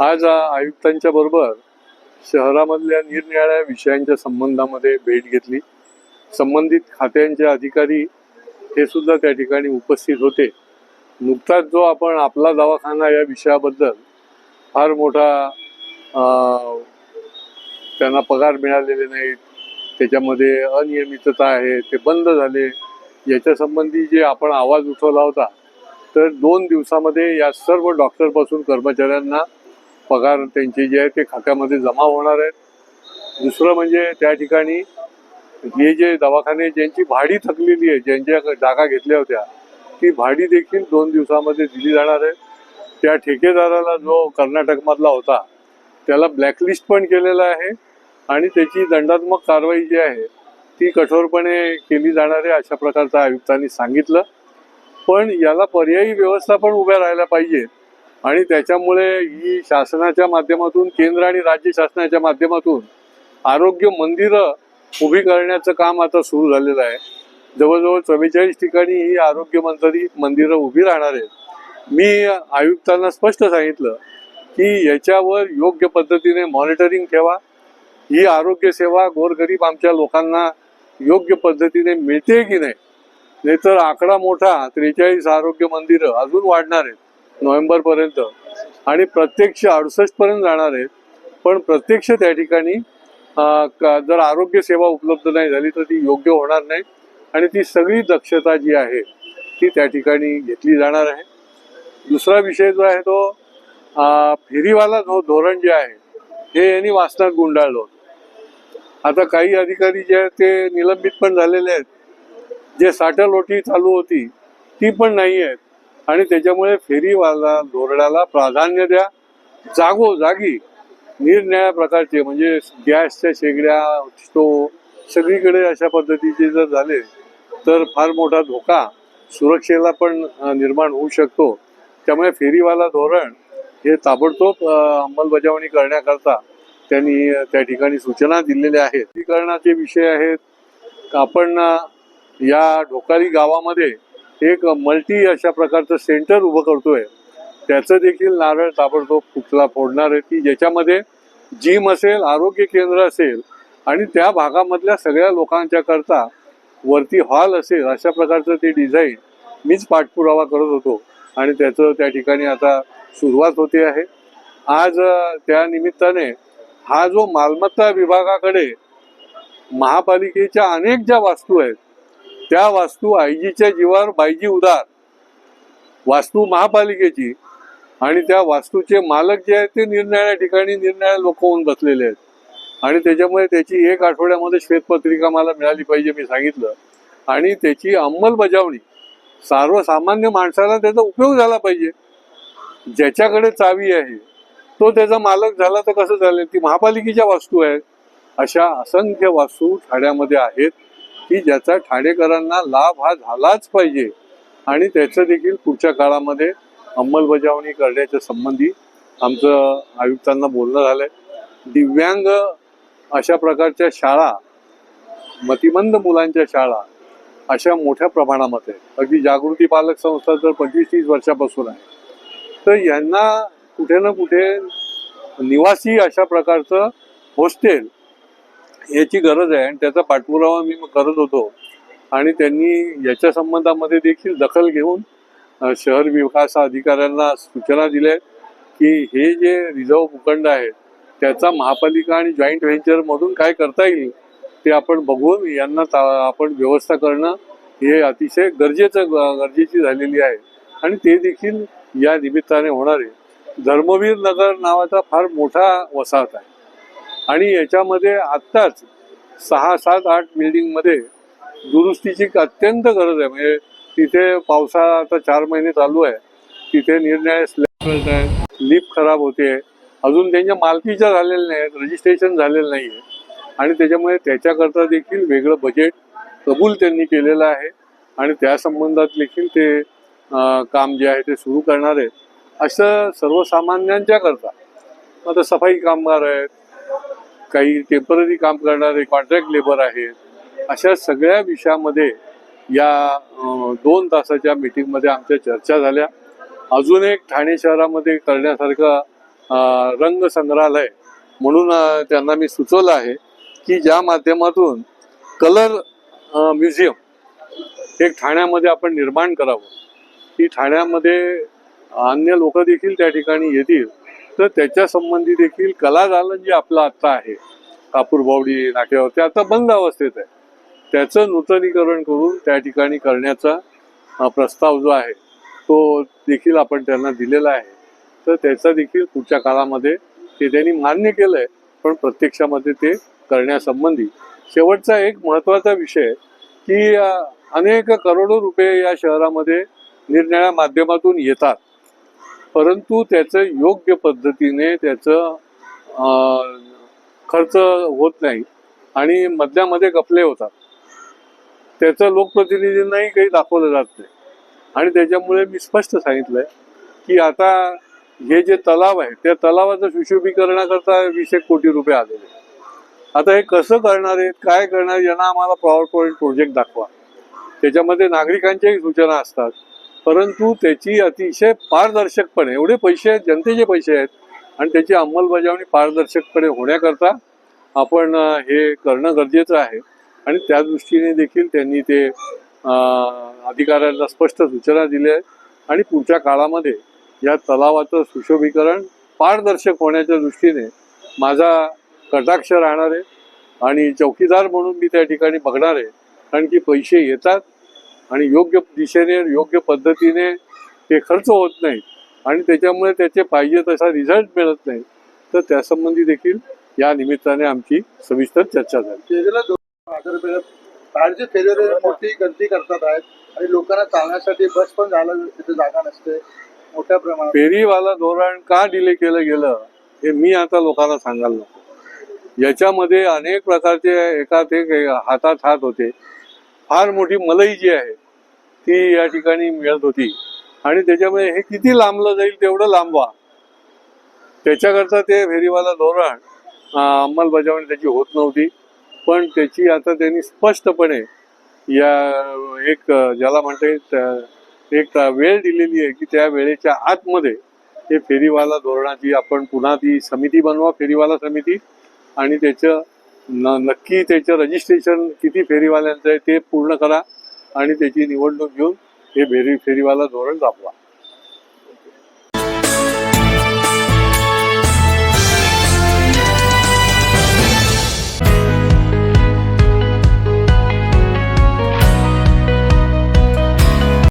आज आयुक्तांच्या बरोबर शहरामधल्या निरनिराळ्या विषयांच्या संबंधामध्ये भेट घेतली. संबंधित खात्यांचे अधिकारी हे सुद्धा त्या ठिकाणी उपस्थित होते. नुकताच जो आपण आपला दवाखाना या विषयाबद्दल फार मोठा त्यांना पगार मिळालेले नाहीत. त्याच्यामध्ये अनियमितता आहे ते बंद झाले. याच्या संबंधी जे आपण आवाज उठवला होता तर दोन दिवसामध्ये या सर्व डॉक्टरपासून कर्मचाऱ्यांना पगार त्यांचे जे आहे ते खात्यामध्ये जमा होणार आहेत. दुसरं म्हणजे त्या ठिकाणी हे जे दवाखाने ज्यांची भाडी थकलेली आहे ज्यांच्या जागा घेतल्या होत्या ती भाडी देखील दोन दिवसामध्ये दिली जाणार आहे. त्या ठेकेदाराला जो कर्नाटकमधला होता त्याला ब्लॅकलिस्ट पण केलेला आहे आणि त्याची दंडात्मक कारवाई जी आहे ती कठोरपणे केली जाणार आहे अशा प्रकारचं आयुक्तांनी सांगितलं. पण याला पर्यायी व्यवस्था पण उभ्या राहायला पाहिजे आणि त्याच्यामुळे ही शासनाच्या माध्यमातून केंद्र आणि राज्य शासनाच्या माध्यमातून आरोग्य मंदिरं उभी करण्याचं काम आता सुरू झालेलं आहे. जवळजवळ चव्वेचाळीस ठिकाणी ही आरोग्य मंत्री मंदिरं उभी राहणार आहेत. मी आयुक्तांना स्पष्ट सांगितलं की याच्यावर योग्य पद्धतीने मॉनिटरिंग ठेवा. ही आरोग्य सेवा गोरगरीब आमच्या लोकांना योग्य पद्धतीने मिळते की नाही? नाहीतर आकडा मोठा त्रेचाळीस आरोग्य मंदिरं अजून वाढणार आहेत. नोव्हेंबरपर्यंत. आणि प्रत्यक्ष अडुसष्ट पर्यंत जाणार आहेत. पण प्रत्यक्ष त्या ठिकाणी जर आरोग्य सेवा उपलब्ध नाही झाली तर ती योग्य होणार नाही. आणि ती सगळी दक्षता जी आहे ती त्या ठिकाणी घेतली जाणार आहे. दुसरा विषय जो आहे तो फेरीवाला जो धोरण जे आहे हे यांनी वाचनात गुंडाळलं होतं. आता काही अधिकारी जे आहेत ते निलंबित पण झालेले आहेत. जे साठलोटी चालू होती ती पण नाही आहेत. आणि त्याच्यामुळे फेरीवाला धोरणाला प्राधान्य द्या. जागोजागी निरनिळ्या प्रकारचे म्हणजे गॅसच्या शेगड्या स्टोव सगळीकडे अशा पद्धतीचे जर झाले तर फार मोठा धोका सुरक्षेला पण निर्माण होऊ शकतो. त्यामुळे फेरीवाला धोरण हे ताबडतोब अंमलबजावणी करण्याकरता त्यांनी त्या ठिकाणी सूचना दिलेल्या आहेत. लसीकरणाचे विषय आहेत. आपण या ढोकारी गावामध्ये एक मल्टी अशा प्रकारचं सेंटर उभं करतोय. त्याचं देखील नारळ ताबडतोब फुटला फोडणार आहे की ज्याच्यामध्ये जिम असेल आरोग्य केंद्र असेल आणि त्या भागामधल्या सगळ्या लोकांच्या करता वरती हॉल असेल अशा प्रकारचं ते डिझाईन मीच पाठपुरावा करत होतो. आणि त्याचं त्या ठिकाणी आता सुरुवात होते आहे. आज त्या निमित्ताने हा जो मालमत्ता विभागाकडे महापालिकेच्या अनेक ज्या वास्तू आहेत त्या वास्तू आईजीच्या जीवावर बायजी उदार. वास्तू महापालिकेची आणि त्या वास्तूचे मालक जे आहेत ते निरनिराळ्या ठिकाणी निरनिराळ्या लोक होऊन बसलेले आहेत. आणि त्याच्यामुळे त्याची एक आठवड्यामध्ये श्वेतपत्रिका मला मिळाली पाहिजे मी सांगितलं. आणि त्याची अंमलबजावणी सर्वसामान्य माणसाला त्याचा उपयोग झाला पाहिजे. ज्याच्याकडे चावी आहे तो त्याचा मालक झाला तर कसं चालेल? ती महापालिकेच्या वास्तू आहेत. अशा असंख्य वास्तू ठाण्यामध्ये आहेत. की ज्याचा ठाणेकरांना लाभ हा झालाच पाहिजे. आणि त्याचं देखील पुढच्या काळामध्ये अंमलबजावणी करण्याच्या संबंधी आमचं आयुक्तांना बोलणं झालंय. दिव्यांग अशा प्रकारच्या शाळा मतिमंद मुलांच्या शाळा अशा मोठ्या प्रमाणामध्ये अगदी जागृती पालक संस्था तर पंचवीस तीस वर्षापासून आहे. तर यांना कुठे ना कुठे निवासी अशा प्रकारचं हॉस्टेल याची गरज आहे आणि त्याचा पाठपुरावा मी करत होतो. आणि त्यांनी याच्या संबंधामध्ये देखील दखल घेऊन शहर विकास अधिकाऱ्यांना सूचना दिल्या आहेत की हे जे रिझर्व भूखंड आहेत त्याचा महापालिका आणि जॉईंट व्हेंचरमधून काय करता येईल ते आपण बघून यांना ता- आपण व्यवस्था करणं हे अतिशय गरजेचं गरजेची झालेली आहे. आणि ते देखील या निमित्ताने होणारे धर्मवीर नगर नावाचा फार मोठा वसाहत आहे. आणि याच्यामध्ये आत्ताच सहा सात आठ बिल्डिंगमध्ये दुरुस्तीची अत्यंत गरज आहे. म्हणजे तिथे पावसाळा आता चार महिने चालू आहे. तिथे निर्णय स्लॅब आहे. लिप खराब होते. अजून त्यांच्या मालकीच्या झालेल्या नाही आहेत रजिस्ट्रेशन झालेलं नाही आहे आणि त्याच्यामुळे त्याच्याकरता देखील वेगळं बजेट कबूल त्यांनी केलेलं आहे. आणि त्या संबंधात देखील ते काम जे आहे ते सुरू करणार आहेत. असं सर्वसामान्यांच्या करता. आता सफाई कामगार आहेत. काही टेंपररी काम करणारे कॉन्ट्रॅक्ट लेबर आहेत. अशा सगळ्या विषयामध्ये या दोन तासाच्या मीटिंगमध्ये आमच्या चर्चा झाल्या. अजून एक ठाणे शहरामध्ये करण्यासारखं रंग संग्रहालय म्हणून त्यांना मी सुचवलं आहे की ज्या माध्यमातून कलर म्युझियम एक ठाण्यामध्ये आपण निर्माण करावं. की ठाण्यामध्ये अन्य लोक देखील त्या ठिकाणी येतील. तर त्याच्या संबंधी देखील कलादालन जे आपलं आत्ता आहे कापूरबावडी नाक्यावर ते आता बंद अवस्थेत आहे. त्याचं नूतनीकरण करून त्या ठिकाणी करण्याचा प्रस्ताव जो आहे तो देखील आपण त्यांना दिलेला आहे. तर त्याचा देखील पुढच्या काळामध्ये ते त्यांनी मान्य केलं आहे पण प्रत्यक्षामध्ये ते करण्यासंबंधी. शेवटचा एक महत्त्वाचा विषय की अनेक करोडो रुपये या शहरामध्ये निरनिळ्या माध्यमातून येतात. परंतु त्याचं योग्य पद्धतीने त्याचं खर्च होत नाही आणि मधल्यामध्ये गपले होतात. त्याचं लोकप्रतिनिधींनाही काही दाखवलं जात नाही. आणि त्याच्यामुळे मी स्पष्ट सांगितलंय की आता हे जे तलाव आहे त्या तलावाचं सुशोभीकरणाकरता वीस एक कोटी रुपये आलेले आता हे कसं करणार आहेत काय करणार यांना आम्हाला पॉवर पॉईंट प्रोजेक्ट दाखवा. त्याच्यामध्ये नागरिकांच्याही सूचना असतात. परंतु त्याची अतिशय पारदर्शकपणे एवढे पैसे आहेत जनतेचे पैसे आहेत आणि त्याची अंमलबजावणी पारदर्शकपणे होण्याकरता आपण हे करणं गरजेचं आहे. आणि त्या दृष्टीने देखील त्यांनी ते अधिकाऱ्यांना स्पष्ट सूचना दिल्या आहेत. आणि पुढच्या काळामध्ये या तलावाचं सुशोभीकरण पारदर्शक होण्याच्या दृष्टीने माझा कटाक्ष राहणार आहे. आणि चौकीदार म्हणून मी त्या ठिकाणी बघणार आहे. कारण की पैसे येतात आणि योग्य दिशेने योग्य पद्धतीने ते खर्च होत नाही. आणि त्याच्यामुळे त्याचे पाहिजे तसा रिझल्ट मिळत नाही. तर त्यासंबंधी देखील या निमित्ताने आमची सविस्तर चर्चा झाली. बाहेरचे मोठी करतात आहेत. आणि लोकांना चालण्यासाठी बस पण जायला तिथे जागा नसते. मोठ्या प्रमाणात. फेरीवाला धोरण का डिले केलं गेलं हे मी आता लोकांना सांगायला नको. याच्यामध्ये अनेक प्रकारचे एकात एक हातात हात होते. फार मोठी मलई जी आहे ती या ठिकाणी मिळत होती. आणि त्याच्यामुळे हे किती लांबलं जाईल तेवढं लांबवा. त्याच्याकरता ते फेरीवाला धोरण अंमलबजावणी त्याची होत नव्हती. पण त्याची आता त्यांनी स्पष्टपणे या एक ज्याला म्हणता येईल एक वेळ दिलेली आहे की त्या वेळेच्या आतमध्ये हे फेरीवाला धोरणाची आपण पुन्हा ती समिती बनवा फेरीवाला समिती. आणि त्याचं न नक्की त्याचं रजिस्ट्रेशन किती फेरीवाल्यांचं आहे ते पूर्ण करा आणि त्याची निवडणूक घेऊन हे फेरी फेरीवाला धोरण राबवा.